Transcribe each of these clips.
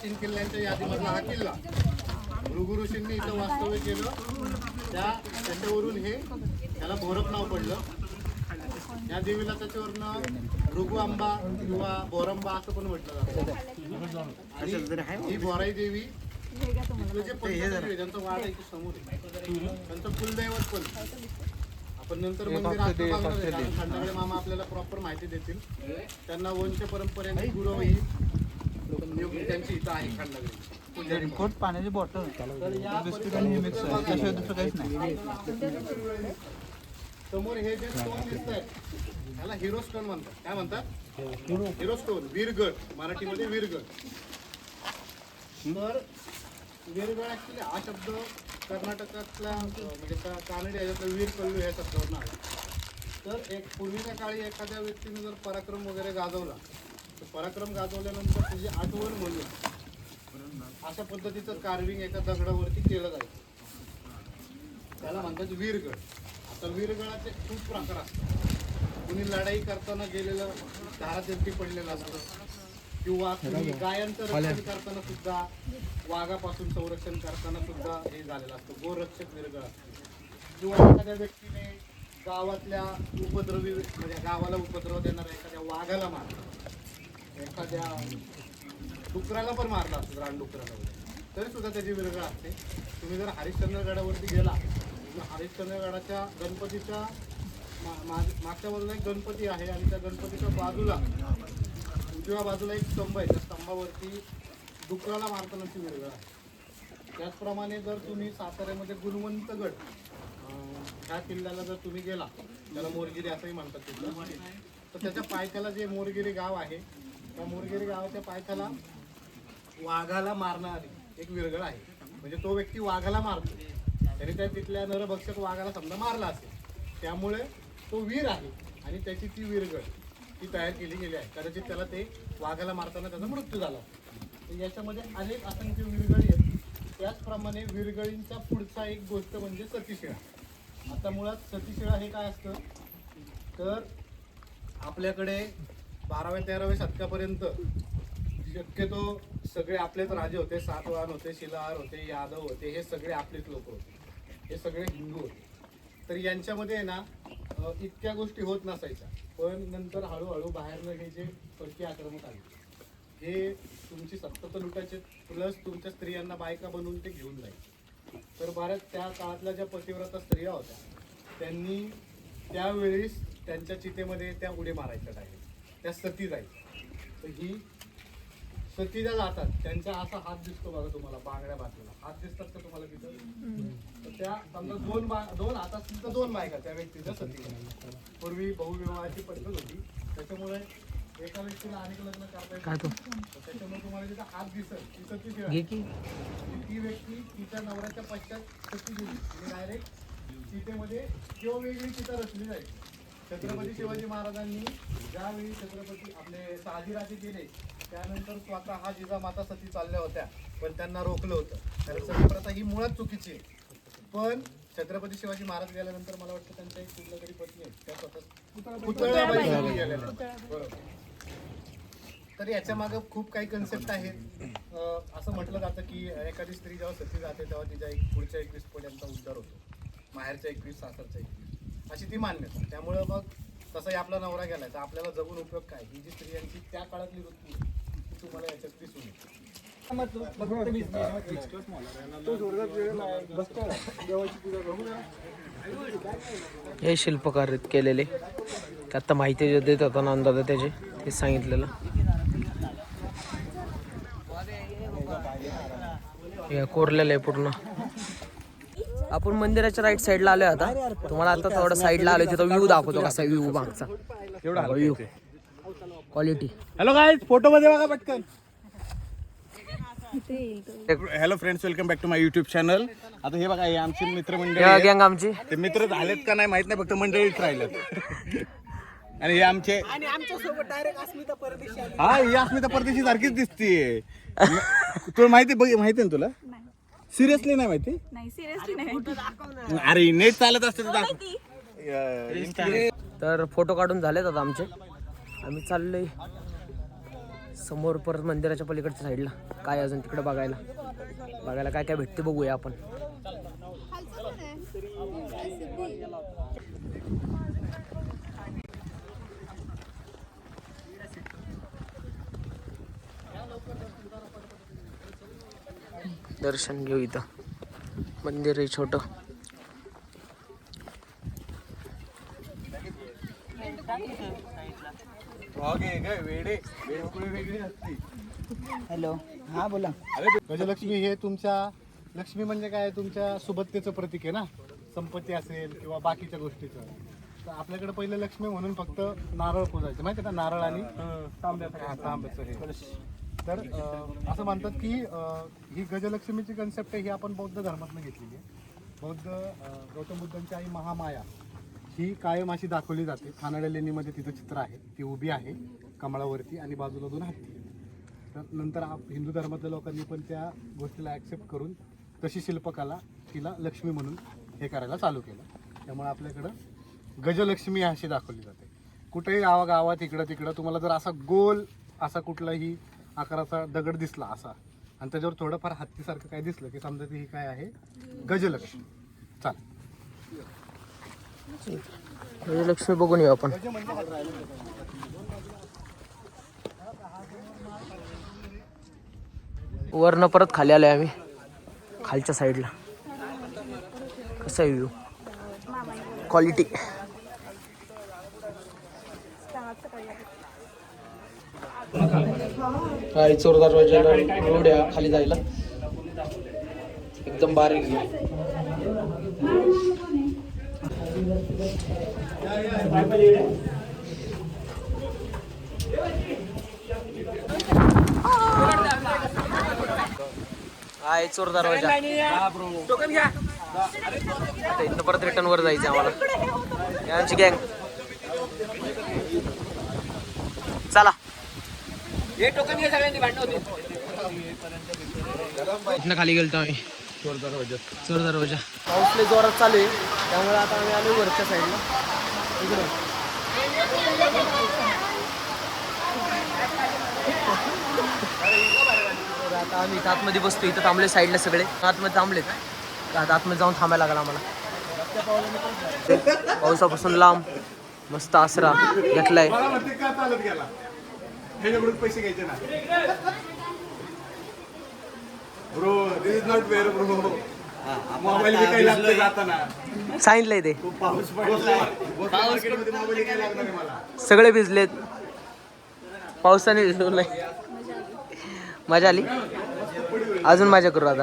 प्राचीन किल्ल्यांच्या यादीमधला हा किल्ला. भृगु ऋषींनी इथं वास्तव्य केलं. त्या त्याच्यावरून हे त्याला भोरप नाव पडलं. या देवीला त्याच्यावरनं भृगु आंबा किंवा बोरंबा असं पण म्हटलं जातं. आणि ही बोराई देवी जे पंचदेवी आहे, ज्यांचा वाड आहे की समोर आहे. त्यांचं कुलदैवत पण आपण नंतर मंदिर मामा आपल्याला प्रॉपर माहिती देतील. त्यांना वंश परंपरेने गुरु ही नियुक्ती त्यांची इथं आहे खंडागळे रेनकोट पाण्याची बॉटल बिस्किट आणि मिक्स आहे त्याशिवाय दुसरं काहीच नाही. समोर हे जे स्टोन दिसत आहे त्याला हिरो स्टोन म्हणतात. काय म्हणतात? हिरो स्टोन वीरगड मराठीमध्ये वीरगड तर वीरगड ऍक्च्युली हा शब्द कर्नाटकातल्या अं, म्हणजे का- कानडी ह्याच्यातलं वीर कल्लू ह्या शब्दावरून आला. तर एक पूर्वीच्या काळी एखाद्या व्यक्तीने जर पराक्रम वगैरे गाजवला पराक्रम गाजवल्यानंतर त्याची आठवण म्हणून अशा पद्धतीचं कार्विंग एका दगडावरती केलं जायचं त्याला म्हणतात वीरगड आता वीरगडाचे खूप प्रकार असतात. कुणी लढाई करताना गेलेलं धारातीर्थी पडलेलं असतं. किंवा कुणी गायांचं रक्षण करताना सुद्धा वाघापासून संरक्षण करताना सुद्धा हे झालेलं असतं. गोरक्षक वीरगड असतो. किंवा एखाद्या व्यक्तीने गावातल्या उपद्रवी म्हणजे गावाला उपद्रव देणाऱ्या एखाद्या वाघाला मारला. एखाद्या डुकराला पण मारला असतो रानडुकराला वगैरे. तरी सुद्धा त्याची विरगळ असते. तुम्ही जर हरिश्चंद्रगडावरती गेला तर हरिश्चंद्रगडाच्या गणपतीच्या मा- मा- मागच्या बाजूला एक गणपती आहे आणि त्या गणपतीच्या बाजूला उजव्या बाजूला एक स्तंभ आहे. त्या स्तंभावरती डुकराला मारतानाची विरगळ आहे. त्याचप्रमाणे जर तुम्ही साताऱ्यामध्ये गुणवंतगड ह्या किल्ल्याला जर तुम्ही गेला त्याला मोरगिरी असंही म्हणतात तिथलं तर त्याच्या पायथ्याला जे मोरगिरी गाव आहे त्या मुरगिरी गावाच्या पायथ्याला वाघाला मारणारी एक विरगळ आहे. म्हणजे तो व्यक्ती वाघाला मारतो. त्याने त्या तिथल्या नरभक्षक वाघाला समजा मारला असेल. त्यामुळे तो वीर आहे आणि त्याची ती विरगळ ती तयार केली गेली आहे. कदाचित त्याला ते वाघाला मारताना त्याचा मृत्यू झाला तर याच्यामध्ये अनेक असंख्य विरगळी आहेत. त्याचप्रमाणे विरगळींचा पुढचा एक गोष्ट म्हणजे सतीशिळा. आता मुळात सतीशिळा हे काय असतं? तर आपल्याकडे बाराव्या तेराव्या शतकापर्यंत शक्यतो सगळे आपलेच राजे होते. सातवाहन होते शिलाहार होते यादव होते हे सगळे आपलेच लोक होते. हे सगळे हिंदू होते. तर यांच्यामध्ये आहे ना इतक्या गोष्टी होत नसायच्या. पण नंतर हळूहळू बाहेरनं हे जे परकीय आक्रमक आले हे तुमची सत्ता लुटायचे प्लस तुमच्या स्त्रियांना बायका बनवून ते घेऊन जायचे. तर बऱ्याच त्या काळातल्या ज्या पतिव्रता स्त्रिया होत्या त्यांनी त्यावेळेस त्यांच्या चितेमध्ये त्या उडी मारायच्या डायरेक्ट त्या सती जायच्या तर ही सतीला जातात. त्यांचा असा हात दिसतो बघा तुम्हाला बांगड्या बाजूला हात दिसतात का तुम्हाला तिथं? तर त्या समजा दोन बा दोन हातात तिथं दोन बायका त्या व्यक्तीच्या सती पूर्वी बहुविवाहाची पद्धत होती. त्याच्यामुळे एका व्यक्तीला अनेक लग्न करता येत त्याच्यामुळे तुम्हाला तिथं हात दिसत ती सती ती व्यक्ती तिच्या नवऱ्याच्या पश्चात सती गेली. आणि डायरेक्ट सीतेमध्ये किंवा वेगळी चिता रचली जाईल. छत्रपती शिवाजी महाराजांनी ज्यावेळी छत्रपती आपले शहाजीराजे गेले त्यानंतर स्वतः हा जिजामाता सती चालल्या होत्या पण त्यांना रोखलं होतं. कारण सती प्रथा ही मुळात चुकीची आहे. पण छत्रपती शिवाजी महाराज गेल्यानंतर मला वाटतं त्यांच्या एक कुठल्या तरी पत्नी आहेत. त्या स्वतः पुतळ्याबाई सती गेलेल्या आहेत. बरोबर. तर याच्या मागे खूप काही कन्सेप्ट आहेत. अं, असं म्हटलं जातं की एखादी स्त्री जेव्हा सती जाते तेव्हा तिच्या एक पुढच्या एकवीस पिढ्यांचा उद्धार होतो. माहेरच्या एकवीस सासरच्या एकवीस. अशी ती मान्यता त्यामुळं मग तसाही आपला नवरा गेलाय तर आपल्याला जगून उपयोग काय? ही जी स्त्रियांची त्या काळातली वृत्ती ती तुम्हाला याच्यात दिसून येते हे शिल्पकार केलेले. आता माहिती जे देत होता ना अंदाज त्याचे ते सांगितलेलं. हे कोरलेलं आहे पूर्ण. आपण मंदिराच्या राईट साईडला आलोय आता. तुम्हाला आता थोडं साईडला आलोय तिथं व्ह्यू दाखवतो कसा व्ह्यू मागचा. व्ह्यू क्वालिटी हॅलो काय फोटो मध्ये बघा पटकन. Hello friends welcome back to my YouTube channel आता हे बघा हे आमचे मित्रमंडळी आहेत. गँग आमची. ते मित्र झालेत का नाही माहीत नाही फक्त मंडळीच राहिलेत. आणि हे आमचे आणि आमच्यासोबत डायरेक्ट अस्मिता परदेशी हा ही अस्मिता परदेशी सारखीच दिसतीये. तुला माहिती बघ माहिती ना तुला? सिरियसली नाही माहिती? नाही सिरियसली नाही अरे नेट चालत असते तर फोटो काढून झालेत आता आमचे. आम्ही चाललोय समोर परत मंदिराच्या पलीकडच्या साईडला. काय अजून तिकडे बघायला? बघायला काय काय भेटते बघूया आपण. दर्शन घेऊ इथं. मंदिर आहे छोटं. वेडे वेगळी असती हॅलो. हा बोला. गजलक्ष्मी हे तुमच्या लक्ष्मी म्हणजे काय? तुमच्या सुबत्तेचं प्रतीक आहे ना? संपत्ती असेल किंवा बाकीच्या गोष्टीचं. तर आपल्याकडे पहिलं लक्ष्मी म्हणून फक्त नारळ पूजायचं. माहिती आहे ना नारळ आणि तांब्याचं हा, तांब्याचं हे. तर असं म्हणतात की ही गजलक्ष्मीची कन्सेप्ट आहे ही आपण बौद्ध धर्मातून घेतलेली आहे. बौद्ध गौतम बुद्धांची आई महामाया ही कायम अशी दाखवली जाते. खानाड्या लेणीमध्ये तिचं चित्र आहे. ती उभी आहे कमळावरती आणि बाजूला दोन हत्ती आहेत. तर नंतर आप हिंदू धर्मातल्या लोकांनी पण त्या गोष्टीला ॲक्सेप्ट करून तशी शिल्पकला तिला लक्ष्मी म्हणून हे करायला चालू केलं. त्यामुळे आपल्याकडं गजलक्ष्मी अशी दाखवली जाते. कुठेही गावागावात इकडं तिकडं तुम्हाला जर असा गोल असा कुठलाही आकाराचा दगड दिसला असा. आणि त्याच्यावर थोडंफार हत्तीसारखं काय दिसलं की समजा ती ही काय आहे? गजलक्ष्मी चाल. लक्ष्मी बघून येऊ आपण. वरनं परत खाली आलोय आम्ही. खालच्या साईडला. कसा व्ह्यू क्वालिटी काय चोर दरवाजाला रोड आहे खाली जायला. एकदम बारीक. आहे हाय चोर दरवाजा आता इथं परत रिटर्न वर जायचं आम्हाला. यांची गँग चला. इथनं खाली गेलतो आम्ही. चोर दरवाजा चोर दरवाजा पाऊस लय जोरात चालू आहे. त्यामुळे आता आम्ही आलो वरच्या साईडला इकडं. आता आम्ही इथं आतमध्ये बसतो इथं थांबले साईडला सगळे. आतमध्ये थांबलेत. आता आतमध्ये जाऊन थांबायला लागला आम्हाला. पावसापासून लांब. मस्त आसरा घेतलाय. ह्याच्याकडून पैसे घ्यायचे ना. Bro this is not where bro mobile विकायला लागतं जाताना सांगितलंय ते. पाऊस पडला मार्केटमध्ये मोबाईल विकायला लागणार आहे मला. सगळे भिजलेत. पावसाने भिजलो नाही मजा आली. अजून मजा करू आता.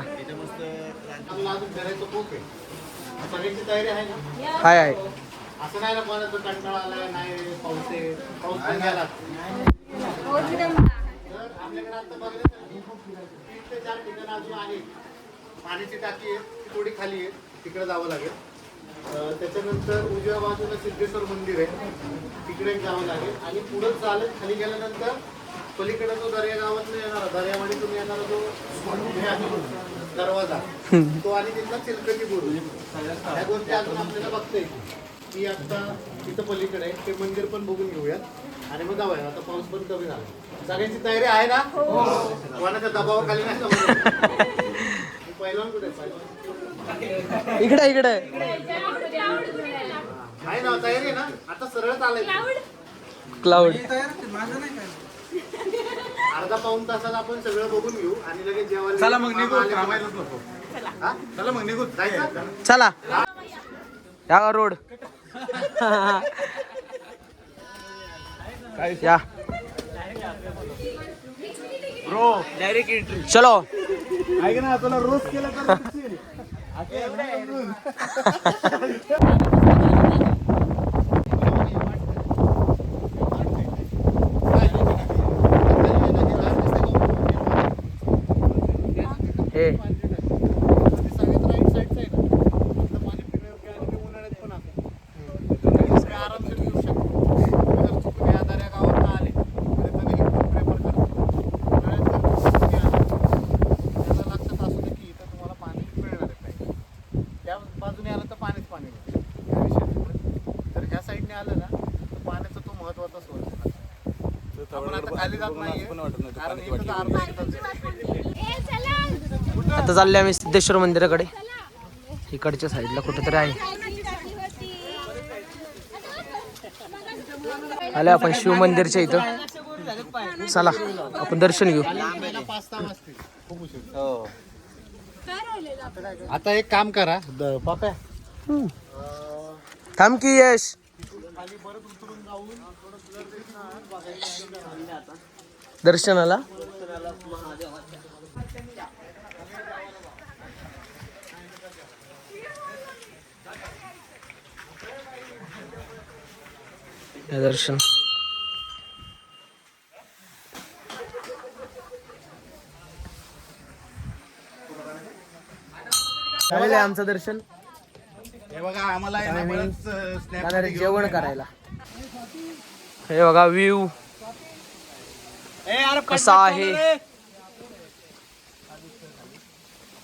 हाय हाय. असं नाही ना कोणाचं कंटाळा आलाय नाही पाऊस आहे. पाऊस पण तर आपल्याकडे आता तीन ते चार ठिकाणं अजून आहेत. पाण्याची टाकी आहे ती थोडी खाली आहे तिकडे जावं लागेल. त्याच्यानंतर उजव्या बाजूला सिद्धेश्वर मंदिर आहे तिकडे जावं लागेल. आणि पुढे चालत खाली गेल्यानंतर पलीकडे जो दर्या गावातून येणारा दर्यावाडीतून येणारा जो हे आहे, दरवाजा तो आणि तिथला चिलकटी बुरुज. ह्या गोष्टी अजून आपल्याला बघता येईल ती आता तिथं पलीकडे आहे. ते मंदिर पण बघून घेऊयात. आणि मग जाऊया. आता पाऊस पण कमी झाला. सगळ्यांची तयारी आहे ना? कोणाच्या दबावाखाली नाही. पहिलवान कुठे इकडे इकडे. आहे ना तयारी आहे ना? आता सरळ चालायचं. क्लाउड अर्धा पाऊन तासात आपण सगळं बघून घेऊ आणि लगेच जेवायला चला मग निघू. आले- थांबायलाच नको. हा? चला मग निघू. जायचं? चला. या रोड. या. ब्रो चलो. ऐक ना तुला रोज केलं तर दिसशील. हे आरामशीर घेऊ शकतो जर चुकून या दर्या गावात आले तरी तुम्ही इकडून प्रेफर करा उन्हाळ्यात जर चुकून आले, त्याला लक्षात असू दे की इथं तुम्हाला पाणी मिळणार आहे पाहिजे त्या बाजूने आलं तर पाणीच पाणी आहे. या विषयामुळे जर ह्या साईडने आलं ना तर पाण्याचा तो महत्त्वाचा सोर्स आहे आपण आता खाली जात नाहीये पण वाटत नाही पाण्याची बाटली आता चालले आम्ही सिद्धेश्वर मंदिराकडे. इकडच्या साईडला कुठेतरी आहे. आले आपण शिव मंदिरच्या इथं. चला आपण दर्शन घेऊ. आता एक काम करा. थांब की यश. दर्शनाला. दर्शन झालेलं आहे आमचं दर्शन? हे बघा आम्हाला आहे ना बरंच, अं, snap जाणार मध्ये घेऊन जेवण ये. करायला. हे बघा व्ह्यू ए, अरे कसा आहे?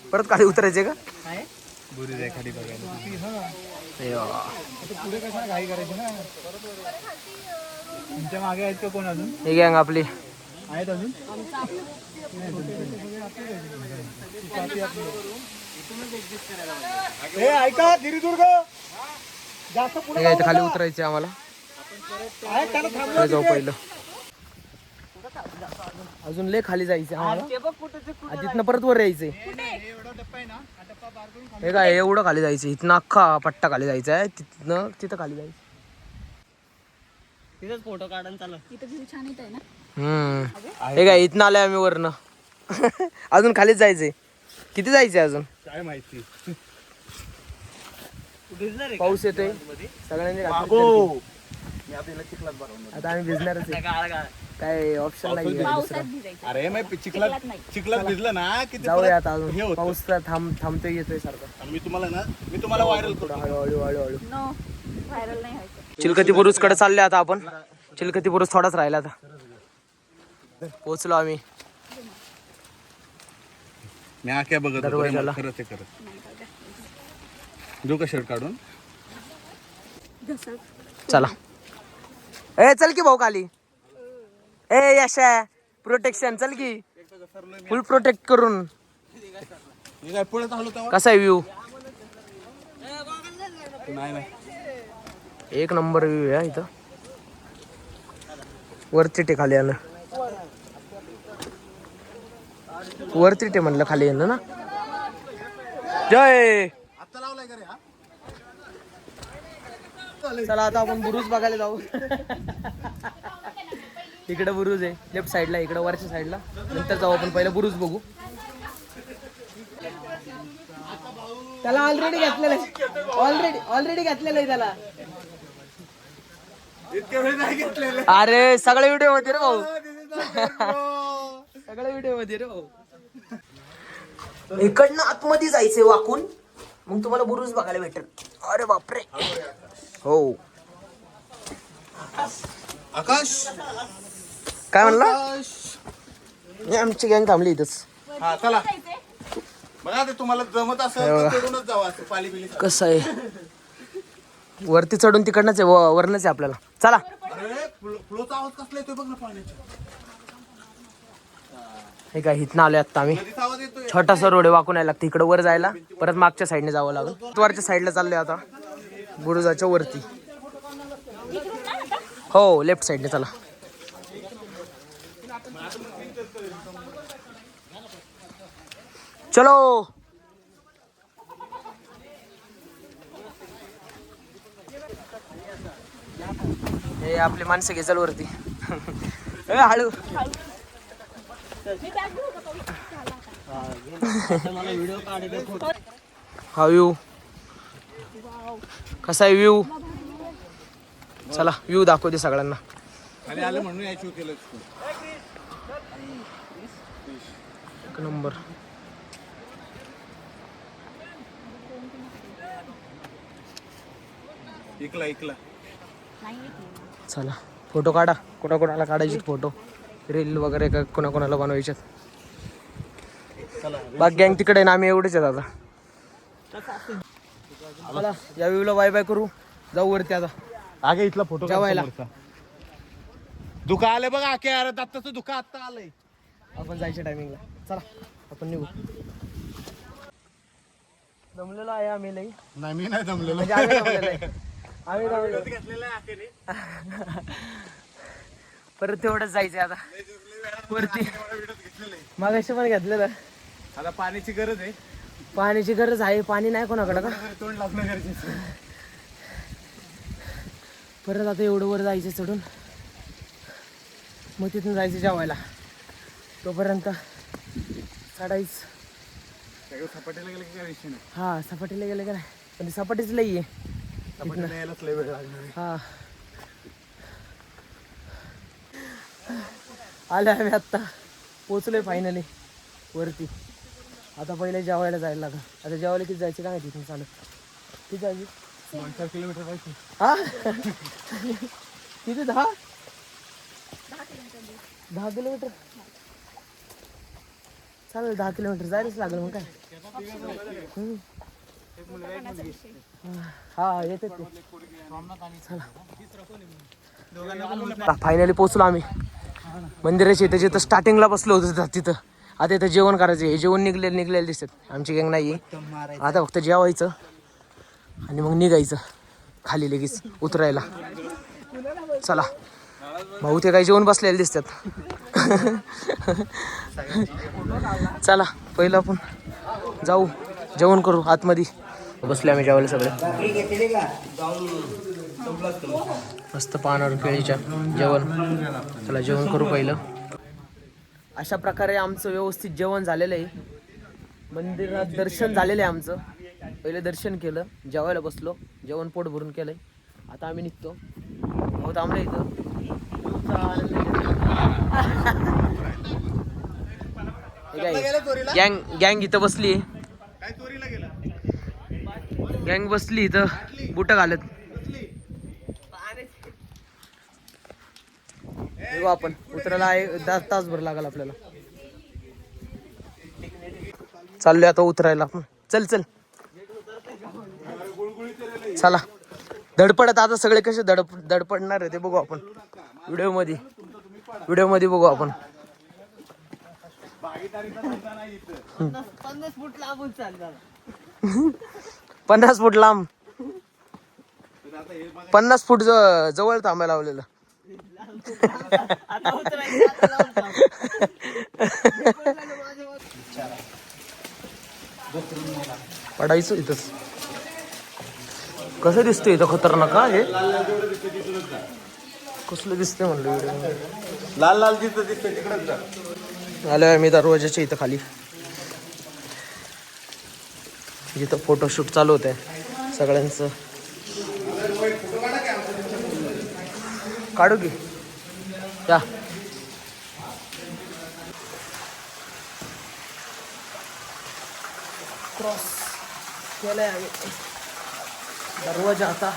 परत खाली उतरायचे का? बुरी जाय खाली बघायला हे. तुमच्या मागे आहेत का कोण अजून? ही गँग आपली. आहेत अजून? ए ऐका गिरिदुर्ग. जास्त पुढे हे खाली उतरायचे आम्हाला. आहे जाऊ पहिलं. अजून लय खाली जायचं आम्हाला. तिथनं परत वर यायचंय. हे काय एवढं खाली जायचं इथनं अख्खा पट्टा खाली जायचा आहे तिथनं तिथं खाली जायचं. इथं व्ह्यू छान येत आहे ना? हम्म. हे काय इथनं आलोय आम्ही वरनं. अजून खालीच जायचंय. किती जायचंय अजून? काय माहिती. पाऊस येतोय. सगळ्यांनी आता आम्ही भिजणारच आहे. काय ऑप्शन नाही आहे पावसात दुसरं. भिजायचं. अरे मग चिखलात चिखलात नाही. चिखलात भिजलं ना की ते जाऊया परत आता हे अजून होतं. पाऊस तर थांब थांबतोय येतोय सारखं. आणि मी तुम्हाला ना मी तुम्हाला व्हायरल थोडं हळूहळू हळूहळू. नो व्हायरल नाही व्हायचं. चिलकती बुरुजकडे चालले आता आपण. चिलकती बुरुज थोडाच राहिला आता. पोचलो आम्ही. मी आख्या बघत होतो. रे, दरवाजाला. मग खरंच आहे खरंच देऊ का शर्ट काढून? चला. ए चल की भाऊ खाली. ए यशा प्रोटेक्शन चल की. फुल प्रोटेक्ट करून. कसा आहे व्ह्यू एक नंबर व्ह्यू आहे इथं. वरती टे खाली आलं. वरती टे म्हणलं खाली येणं ना. जय! चला आता आपण बुरुज बघायला जाऊ. इकडे बुरुज आहे लेफ्ट साईडला इकडे वरच्या साईडला नंतर जाऊ आपण पहिलं बुरुज बघू. त्याला ऑलरेडी घेतलेलं आहे. ऑलरेडी ऑलरेडी घेतलेलं आहे त्याला. अरे सगळे व्हिडिओमध्ये रे भाऊ. सगळे व्हिडिओमध्ये रे भाऊ. इकडनं आतमध्ये जायचंय वाकून. मग तुम्हाला बुरुज बघायला भेटेल. अरे बापरे. हो. आकाश. काय म्हणला? आमची गँग थांबली इथंच. हा चला. बघा ते तुम्हाला जमत असेल तर चढूनच जावा असं पाली बिली कसं आहे? वरती चढून तिकडनंच आहे व- वरनंच आहे आपल्याला. चला. अरे फ्लो- फ्लोचा आवाज कसला येतोय बघ ना पाण्याचा. हे काय इथनं आलोय आता आम्ही. नदीचा आवाज येतोय. छोटासा रोड आहे वाकून यायला लागतं. इकडं वर जायला. परत मागच्या साईडने जावं लागलं. वरच्या साईडला चाललोय आता. बुरुजाच्या वरती. हो लेफ्ट साईडने चला. चलो। हे आपली माणसं घेचाल वरती. हळू. हा व्ह्यू कसा आहे व्ह्यू चला व्ह्यू सगळ्यांना. म्हणून यायची केलं एक नंबर इकला इकला. चला फोटो काढा. कोणाकोणाला काढायचे फोटो? रील वगैरे का कोणाकोणाला बनवायच्यात बाकी गँग तिकडे ना आम्ही एवढेच आहेत आता. चला या व्ह्यूला बाय बाय करू. जाऊ वरती आता. आगे इथला फोटो जेवायला. दुखा आलं बघा आके. अरे दत्ताचं दुखा आता आलंय. आपण जायच्या टायमिंगला चला आपण निघू. जमलेलो आहे आम्ही लई. नाही मी नाही जमलेलो. म्हणजे आम्ही परत तेवढंच जायचं आता. वरती. मग पण घेतलेलं आता पाण्याची गरज आहे. पाण्याची गरज आहे पाणी नाही कोणाकडं का? तोंड लागणं गरजेचं. परत आता एवढं वर जायचं चढून. मग तिथून जायचं जेवायला. तोपर्यंत सगळं सपाटीला गेलं की काय विषय नाही. हा सपाटीला गेलं का नाही. पण सपाटीच लई आहे. यायलाच लय वेळ लागणार आहे. हा. आले आम्ही आत्ता. पोचलोय फायनली वरती. आता पहिले जेवायला जायला लागा आता जेवायला किती जायचं काय माहिती तुम्ही चालत. किती जायची? किलोमीटर पाहिजे हा? किती दहा? दहा किलोमीटर चालेल दहा किलोमीटर जायलाच लागेल मग काय? हम्म. हा येते फायनली पोचलो आम्ही. मंदिराच्या इथं जिथं स्टार्टिंगला बसलो होतो तिथं- तिथं. आता इथं जेवण करायचं हे जेवण निघलेलं निघलेलं दिसत. आमची गँग नाही आता फक्त जेवायचं आणि मग निघायचं. खाली लगेच उतरायला. चला. भाऊ ते काही जेवण बसलेले दिसतात. चला पहिलं आपण जाऊ. जेवण करू आतमध्ये. बसले आम्ही जेवायला सगळे. मस्त पानावर केळीच्या जेवण. चला जेवण करू पहिलं. अशा प्रकारे आमचं व्यवस्थित जेवण झालेलं आहे. मंदिरात दर्शन झालेलं आहे आमचं. पहिले दर्शन केलं जेवायला बसलो जेवण पोट भरून केलंय. आता आम्ही निघतो. भाऊ थांबलं इथं. गँग गँग इथं बसली काय चोरीला गेला? गँग बसली इथं. बुट घालत. बघू आपण. उतरायला आहे. दहा तासभर लागल आपल्याला. चाललोय आता उतरायला. आपण चल चल. चला. धडपडत आता सगळे कसे धड धडपडणार आहे ते बघू आपण. व्हिडिओमध्ये व्हिडिओमध्ये बघू आपण. पन्नास फूट लांब. पन्नास फूट ज- जवळ थांबायला लावलेलं. पडायचं इथंच. कसं दिसतंय इथं खतरनाक का हे? कसलं दिसतंय म्हणलं लाल लाल दिसत दिसतं तिकडच आलो आहे आम्ही दरवाजाच्या इथं खाली. जिथं फोटोशूट चालू होत आहे सगळ्यांचं. काढू की. या. क्रॉस केलाय आम्ही. दरवाजा आता.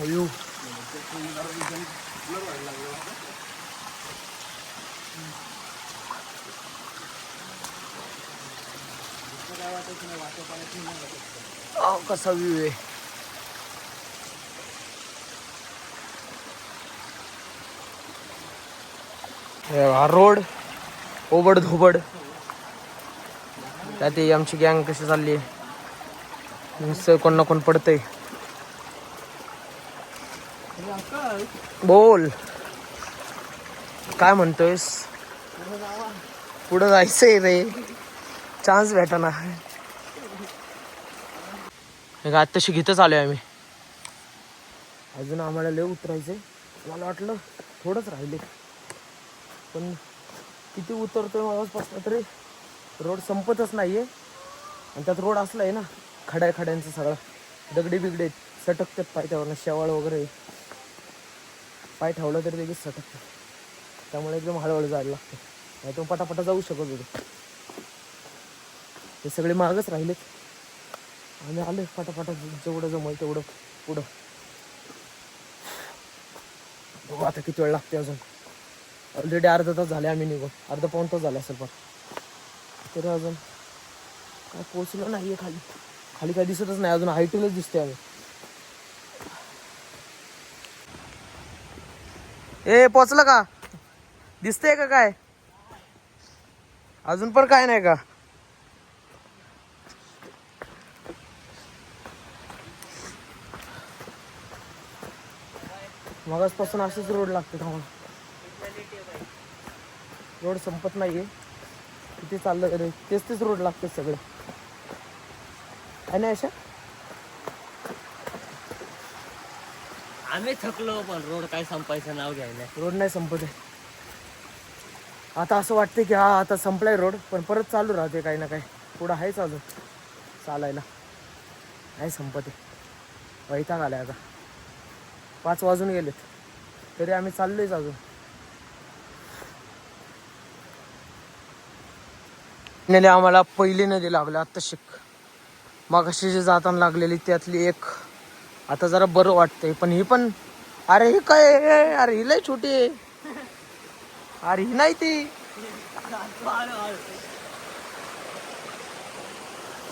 अयो अहो, कसा व्ह्यू आहे हा रोड ओबड धोबड त्यात आमची गँग कशी चालली आहे नुसतं कोण ना कोण पडतंय बोल. काय म्हणतोयस? पुढं जायचंय रे. चान्स भेटा ना आत्ताशी घेतच आलोय आम्ही. अजून आम्हाला लय उतरायचंय. मला वाटलं थोडंच राहिले. पण किती उतरतोय मागासपासून तरी रोड संपतच नाहीये. आणि त्यात रोड असला आहे ना खड्या खड्यांचं सगळं. दगडी बिगडे सटकतात पाय त्यावरनं शेवाळ वगैरे. पाय ठेवलं तरी लगेच सटकतं त्यामुळे एकदम हळूहळू जायला लागतं. नाही तो पटापटा जाऊ शकत होतो ते सगळे मागच राहिलेत. आम्ही आलो पटापटा जेवढं जमल तेवढं पुढं. बघू आता किती वेळ लागते अजून. ऑलरेडी अर्धा तास झाले आम्ही निघून. अर्धा पाऊन तास झाला असेल पण. तरी अजून काय पोचलो आहे खाली. खाली काय दिसतच नाही. अजून हायटीलाच दिसते आम्ही. ए पोचलं का? दिसतंय का काय? अजून पण काय नाही का? मगासपासून असेच रोड लागते आम्हाला रोड संपत नाहीये. किती चाललं रे तेच तेच रोड लागते सगळे. आहे ना अशा? आम्ही थकलो पण रोड काय संपायचं नाव घ्यायला. रोड नाही संपत आहे. आता असं वाटतं की हा आता संपलाय रोड पण परत चालू राहते काही ना काही. पुढं आहेच अजून. चालायला. नाही संपत आहे. वैताग आलाय आता. पाच वाजून गेलेत. तरी आम्ही चाललोयच अजून. नेले आम्हाला पहिली नदी लागली आत्ता शिक मागाशी जे जी जाताना लागलेली त्यातली एक आता जरा बरं वाटतंय पण ही पण अरे ही काय अरे ही लय छोटी आहे. अरे ही नाही ती.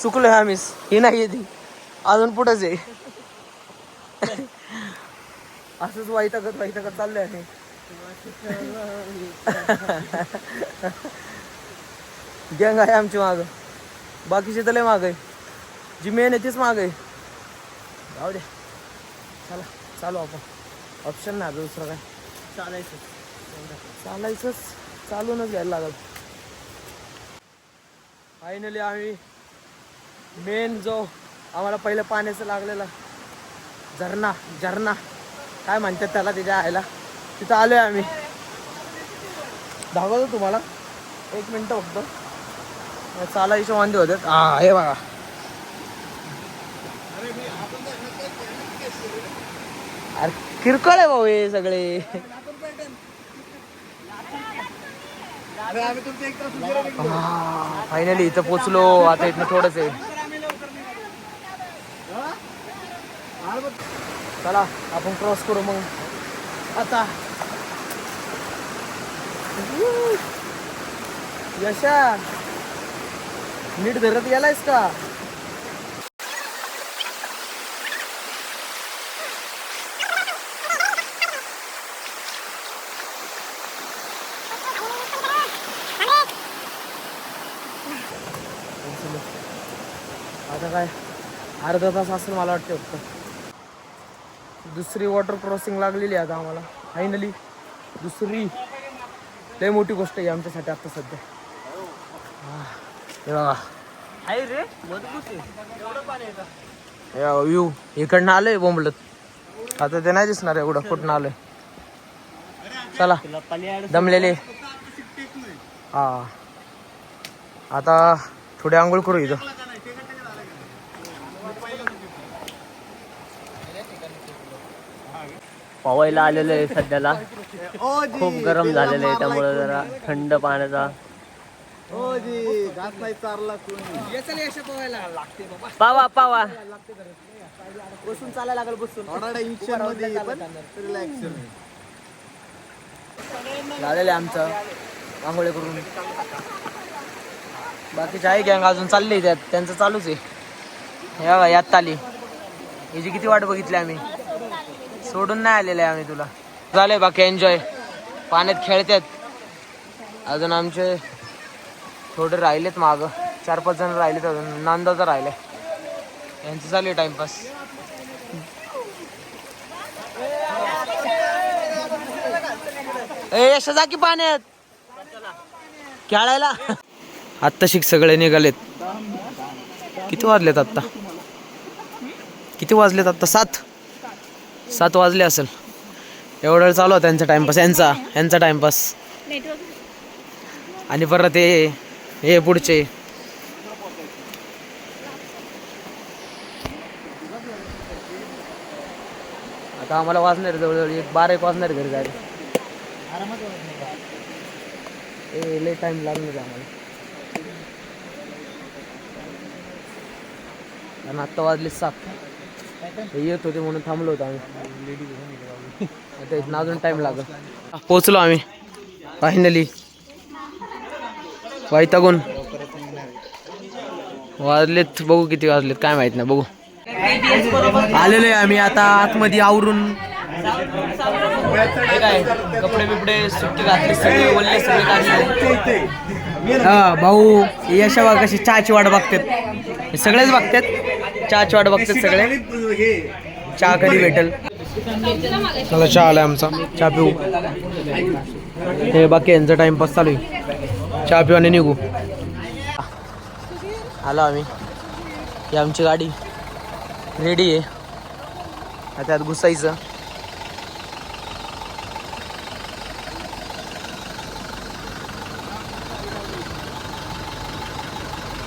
चुकलोय आम्हीच ही नाही ती. अजून पुढेच आहे. असंच वाईटकत वाईटकत चाललंय आहे गँग आहे आमची माग. बाकीचे तर लय माग आहे. जी मेन आहे तीच माग आहे. जाऊ द्या चला चालू आपण. ऑप्शन नाही आता दुसरं काय. चालायचं चालायचंच. चालूनच घ्यायला लागल. फायनली आम्ही मेन जो आम्हाला पहिलं पाण्याचं लागलेला झरणा झरणा काय म्हणतात त्याला तिथे आयला? तिथं आलोय आम्ही. दाखवतो तुम्हाला. एक मिनटं फक्त. चालायचे वांदे होते हा हे बघा. अरे किरकोळ आहे भाऊ हे सगळे. फायनली इथं पोचलो. आता इथनं थोडंच आहे. चला आपण क्रॉस करू मग. आता. यशा नीट धरत गेलायस का आता काय अर्धा तास असेल मला वाटतं फक्त. दुसरी वॉटर क्रॉसिंग लागलेली आहे आता आम्हाला. फायनली दुसरी. लय मोठी गोष्ट आहे आमच्यासाठी आता सध्या. रे आहे. व्ह्यू इकडनं आलंय बोंबलत. आता ते नाही दिसणार एवढं कुठं आलंय. चला. दमलेले. हा. आता थोडी आंघोळ करू इथं. पवायला आलेलं आहे सध्याला. खूप गरम झालेलं आहे त्यामुळे जरा थंड पाण्याचा. हो पावा पावा. बसून चालायला लागल बसून. झालेलं आमचं. आंघोळे करून. बाकीचे आहे गँग अजून चालले त्यात त्यांचं चालूच आहे. हे बघा यात आली. याची किती वाट बघितली आम्ही? सोडून नाही आलेले आहे आम्ही तुला. झालंय बाकी एन्जॉय पाण्यात खेळतात. अजून आमचे थोडे राहिलेत माग. चार पाच जण राहिलेत अजून. नांदाचा राहिले यांचं चालू आहे टाइमपास ए जा की पाण्यात. खेळायला. आत्ता शिक सगळे निघालेत. किती वाजलेत आत्ता? किती वाजलेत आत्ता? सात. सात वाजले असेल. एवढं चालू होता त्यांचा टाइमपास यांचा यांचा टाइमपास. आणि परत हे हे पुढचे. आता आम्हाला वाजणार जवळजवळ एक बारा एक वाजणार घरी जायला. ए लय टाइम लागणार आम्हाला. आणि आत्ता वाजले सात. येत होते म्हणून थांबलो होतो आम्ही. आता इथनं अजून टाइम लागल. पोचलो आम्ही. फायनली वैतागून. वाजलेत. बघू किती वाजलेत. काय माहीत नाही. बघू. आलेलो आहे आम्ही आता आतमध्ये आवरून. हे काय? कपडे बिपडे सुट्टी घातले सगळे सगळे काढले. हा भाऊ यशा कशी चहाची वाट बघतात. सगळेच बघतात. चहाची वाट बघतात सगळे. चहा कधी भेटेल. चला चहा आलाय आमचा. चहा पिऊ. हे बाकी यांचा टाइमपास चालू आहे. चहा पिऊ आणि निघू. आलो आम्ही. ही आमची गाडी. रेडी आहे. आता त्यात घुसायचं.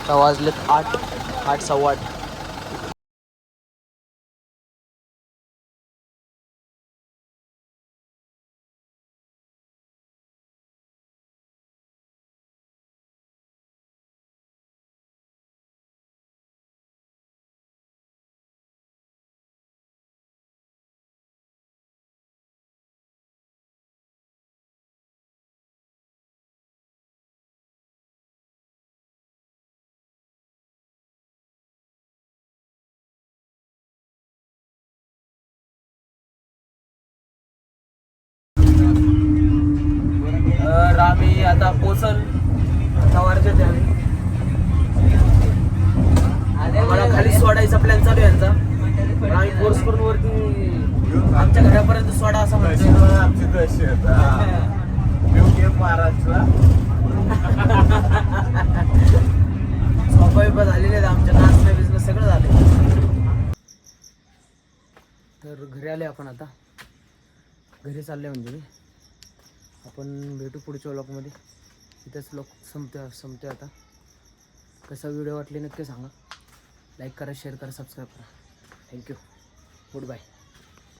आता वाजलेत आठ? आठ सव्वा आठ. तर आम्ही आता पोचल. सवारच्या ते आम्ही मला खाली सोडायचा प्लॅन चालू आहे यांचा आम्ही फोर्स करून वरती आमच्या घरापर्यंत सोडा असं म्हणतो आमची दहशत महाराष्ट्र बिपा झालेले आहेत आमच्या. नाचणं बिझनेस सगळं झालं तर घरी आले आपण आता. घरी चालले म्हणजे मी आपण भेटू पुढच्या व्लॉगमध्ये इथेच लोक संपते संपते आता. कसा व्हिडिओ वाटले नक्की सांगा. लाईक करा शेअर करा सबस्क्राईब करा. Thank you good bye